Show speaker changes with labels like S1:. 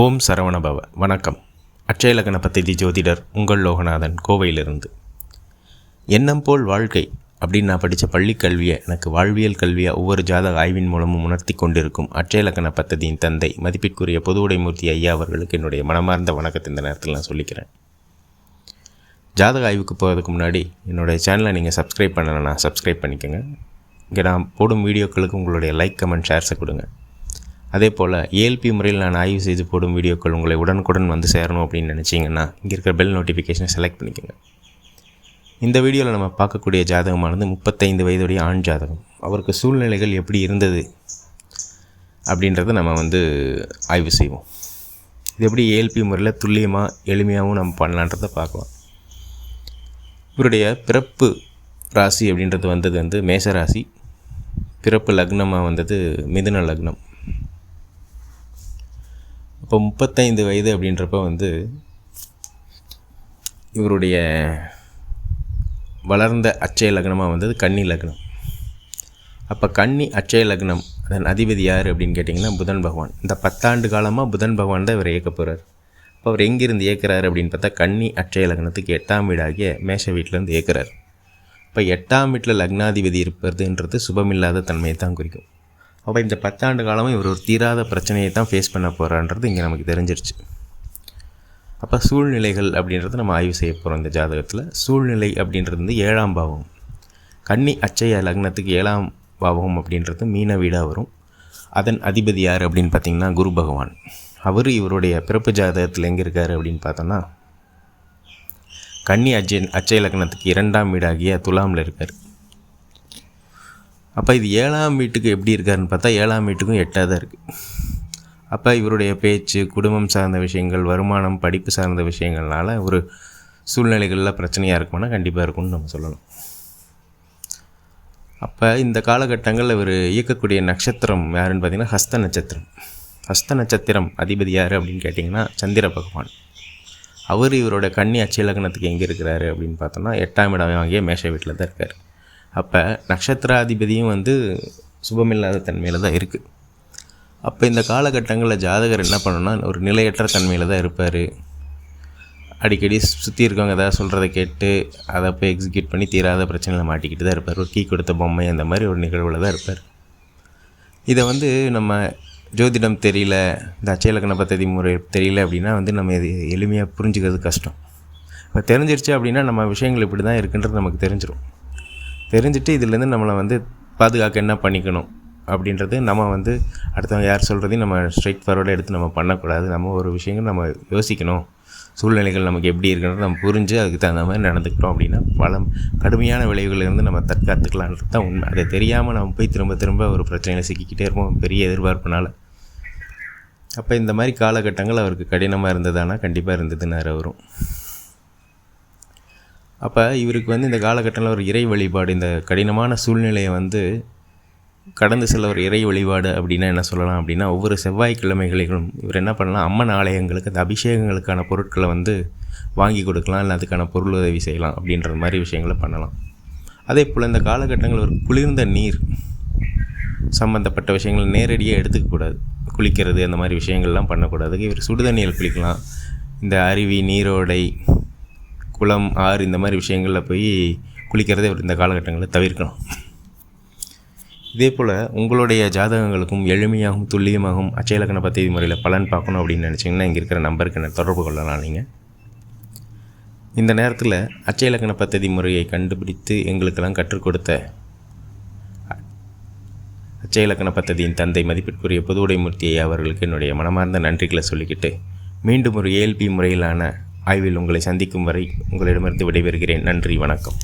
S1: ஓம் சரவணபவ. வணக்கம். அட்சயலக்கண பத்திதி ஜோதிடர் உங்கள் லோகநாதன் கோவையிலிருந்து. எண்ணம் போல் வாழ்க்கை அப்படின்னு நான் படித்த பள்ளி கல்வியை எனக்கு வாழ்வியல் கல்வியை ஒவ்வொரு ஜாதக ஆய்வின் மூலமும் உணர்த்தி கொண்டிருக்கும் அட்சயலக்கண பத்ததியின் தந்தை மதிப்பிற்குரிய பொதுவுடைமூர்த்தி ஐயா அவர்களுக்கு என்னுடைய மனமார்ந்த வணக்கத்தை இந்த நேரத்தில் நான் சொல்லிக்கிறேன். ஜாதக ஆய்வுக்கு போகிறதுக்கு முன்னாடி என்னுடைய சேனலை நீங்கள் சப்ஸ்கிரைப் பண்ணலைன்னா சப்ஸ்கிரைப் பண்ணிக்கோங்க. இங்கே நான் போடும் வீடியோக்களுக்கு உங்களுடைய லைக் கமெண்ட் ஷேர்ஸை கொடுங்க. அதே போல் ஏஎல்பி முறையில் நான் ஆய்வு செய்து போடும் வீடியோக்கள் உங்களை உடனுக்குடன் வந்து சேரணும் அப்படின்னு நினச்சிங்கன்னா இங்கே இருக்கிற பெல் நோட்டிஃபிகேஷனை செலக்ட் பண்ணிக்கோங்க. இந்த வீடியோவில் நம்ம பார்க்கக்கூடிய ஜாதகமானது முப்பத்தைந்து வயதுடைய ஆண் ஜாதகம். அவருக்கு சூழ்நிலைகள் எப்படி இருந்தது அப்படின்றத நம்ம வந்து ஆய்வு செய்வோம். இது எப்படி ஏஎல்பி முறையில் துல்லியமாக எளிமையாகவும் நம்ம பண்ணலான்றதை பார்க்கலாம். இவருடைய பிறப்பு ராசி அப்படின்றது வந்தது வந்து மேச ராசி பிறப்பு லக்னமாக வந்தது மிதுன லக்னம். இப்போ முப்பத்தைந்து வயது அப்படின்றப்ப வந்து இவருடைய வளர்ந்த அச்சய லக்னமாக வந்தது கன்னி லக்னம். அப்போ கன்னி அச்சய லக்னம் அதன் அதிபதி யார் அப்படின்னு கேட்டிங்கன்னா புதன் பகவான். இந்த பத்தாண்டு காலமாக புதன் பகவான் தான் இவர் இயக்க போகிறார் இப்போ அவர் எங்கேருந்து இயக்கிறார் அப்படின்னு பார்த்தா கன்னி அச்சய லக்னத்துக்கு எட்டாம் வீடாகிய மேஷ வீட்டிலேருந்து இயக்கிறார். இப்போ எட்டாம் வீட்டில் லக்னாதிபதி இருப்பதுன்றது சுபமில்லாத தன்மையை தான் குறிக்கும். அப்போ இந்த பத்தாண்டு காலமும் இவர் ஒரு தீராத பிரச்சனையை தான் ஃபேஸ் பண்ண போகிறான்றது இங்கே நமக்கு தெரிஞ்சிருச்சு. அப்போ சூழ்நிலைகள் அப்படின்றத நம்ம ஆய்வு செய்ய போகிறோம் இந்த ஜாதகத்தில். சூழ்நிலை அப்படின்றது வந்து ஏழாம் பாவம். கன்னி அச்சய லக்னத்துக்கு ஏழாம் பாவகம் அப்படின்றது மீன வீடாக வரும். அதன் அதிபதி யார் அப்படின்னு பார்த்தீங்கன்னா குரு பகவான். அவர் இவருடைய பிறப்பு ஜாதகத்தில் எங்கே இருக்கார் அப்படின்னு பார்த்தோன்னா கன்னி அஜய் அச்சய லக்னத்துக்கு இரண்டாம் வீடாகிய துலாமில் இருக்கார். அப்போ இது ஏழாம் வீட்டுக்கு எப்படி இருக்காருன்னு பார்த்தா ஏழாம் வீட்டுக்கும் எட்டாக தான் இருக்குது அப்போ இவருடைய பேச்சு குடும்பம் சார்ந்த விஷயங்கள் வருமானம் படிப்பு சார்ந்த விஷயங்கள்னால ஒரு சூழ்நிலைகளில் பிரச்சனையாக இருக்குமானா கண்டிப்பாக இருக்கும்னு நம்ம சொல்லலாம் அப்போ இந்த காலகட்டங்களில் இவர் இயக்கக்கூடிய நட்சத்திரம் யாருன்னு பார்த்தீங்கன்னா ஹஸ்த நட்சத்திரம். ஹஸ்த நட்சத்திரம் அதிபதி யார் அப்படின்னு கேட்டிங்கன்னா சந்திர பகவான். அவர் இவரோட கன்னி அச்சலகனத்துக்கு எங்கே இருக்கிறாரு அப்படின்னு பார்த்தோம்னா எட்டாம் இடம் வாங்கிய மேஷ வீட்டில் தான் இருக்கார். அப்போ நட்சத்திராதிபதியும் வந்து சுபமில்லாத தன்மையில் தான் இருக்குது அப்போ இந்த காலகட்டங்களில் ஜாதகர் என்ன பண்ணணும்னா ஒரு நிலையற்ற தன்மையில் தான் இருப்பார். அடிக்கடி சுற்றி இருக்கவங்க ஏதாவது சொல்கிறத கேட்டு அதை போய் எக்ஸிக்யூட் பண்ணி தீராத பிரச்சனையில் மாட்டிக்கிட்டு தான் இருப்பார். ஒரு கீ கொடுத்த பொம்மை அந்த மாதிரி ஒரு நிகழ்வில் தான் இருப்பார். இதை வந்து நம்ம ஜோதிடம் தெரியல இந்த அச்சயலக்கண பத்ததி முறை தெரியல அப்படின்னா வந்து நம்ம இது எளிமையாக புரிஞ்சுக்கிறது கஷ்டம். இப்போ தெரிஞ்சிருச்சு அப்படின்னா நம்ம விஷயங்கள் இப்படி தான் இருக்குன்றது நமக்கு தெரிஞ்சிடும் தெரிஞ்சுட்டு இதுலேருந்து நம்மளை வந்து பாதுகாக்க என்ன பண்ணிக்கணும் அப்படின்றது நம்ம வந்து அடுத்தவங்க யார் சொல்கிறதையும் நம்ம ஸ்ட்ரைட் ஃபார்வர்டாக எடுத்து நம்ம பண்ணக்கூடாது. நம்ம ஒரு விஷயங்கள் நம்ம யோசிக்கணும். சூழ்நிலைகள் நமக்கு எப்படி இருக்குன்றது நம்ம புரிஞ்சு அதுக்கு தகுந்த மாதிரி நடந்துக்கிட்டோம் அப்படின்னா பல கடுமையான விளைவுகளிலிருந்து நம்ம தற்காத்துக்கலான்றது தான் உண்மை. அதை தெரியாமல் நம்ம போய் திரும்ப திரும்ப ஒரு பிரச்சனையில் சிக்கிக்கிட்டே இருப்போம். பெரிய எதிர்பார்ப்புனால். அப்போ இந்த மாதிரி காலகட்டங்கள் அவருக்கு கடினமாக இருந்ததானா? கண்டிப்பாக இருந்ததுன்னாரு அவரும் அப்போ இவருக்கு வந்து இந்த காலகட்டத்தில் ஒரு இறை வழிபாடு இந்த கடினமான சூழ்நிலையை வந்து கடந்து செல்ல ஒரு இறை வழிபாடு அப்படின்னா என்ன சொல்லலாம் அப்படின்னா ஒவ்வொரு செவ்வாய்க்கிழமைகளிலும் இவர் என்ன பண்ணலாம் அம்மன் ஆலயங்களுக்கு அந்த அபிஷேகங்களுக்கான பொருட்களை வந்து வாங்கி கொடுக்கலாம் இல்லை அதுக்கான பொருள் உதவி செய்யலாம் அப்படின்ற மாதிரி விஷயங்களை பண்ணலாம். அதே போல் இந்த காலகட்டங்களில் ஒரு குளிர்ந்த நீர் சம்மந்தப்பட்ட விஷயங்கள் நேரடியாக எடுத்துக்கக்கூடாது குளிக்கிறது அந்த மாதிரி விஷயங்கள்லாம் பண்ணக்கூடாது. இவர் சுடுதண்ணியில் குளிக்கலாம். இந்த அருவி நீரோடை குளம் ஆறு இந்த மாதிரி விஷயங்களில் போய் குளிக்கிறதை இந்த காலகட்டங்களில் தவிர்க்கணும். இதே போல் உங்களுடைய ஜாதகங்களுக்கும் எளிமையாகவும் துல்லியமாகவும் அச்சயலக்கண பத்தேதி முறையில் பலன் பார்க்கணும் அப்படின்னு நினச்சிங்கன்னா இங்கே இருக்கிற நம்பருக்கு என்ன தொடர்பு கொள்ளலாம் நீங்கள் இந்த நேரத்தில் அச்சயலக்கண பத்ததி முறையை கண்டுபிடித்து எங்களுக்கெல்லாம் கற்றுக் கொடுத்த அச்சயலக்கண பத்ததியின் தந்தை மதிப்பிற்குரிய புதுவுடைமூர்த்தி அவர்களுக்கு என்னுடைய மனமார்ந்த நன்றிகளை சொல்லிக்கிட்டு மீண்டும் ஒரு ஏஎல்பி முறையிலான ஆய்வில் உங்களை சந்திக்கும் வரை உங்களிடமிருந்து விடைபெறுகிறேன். நன்றி வணக்கம்.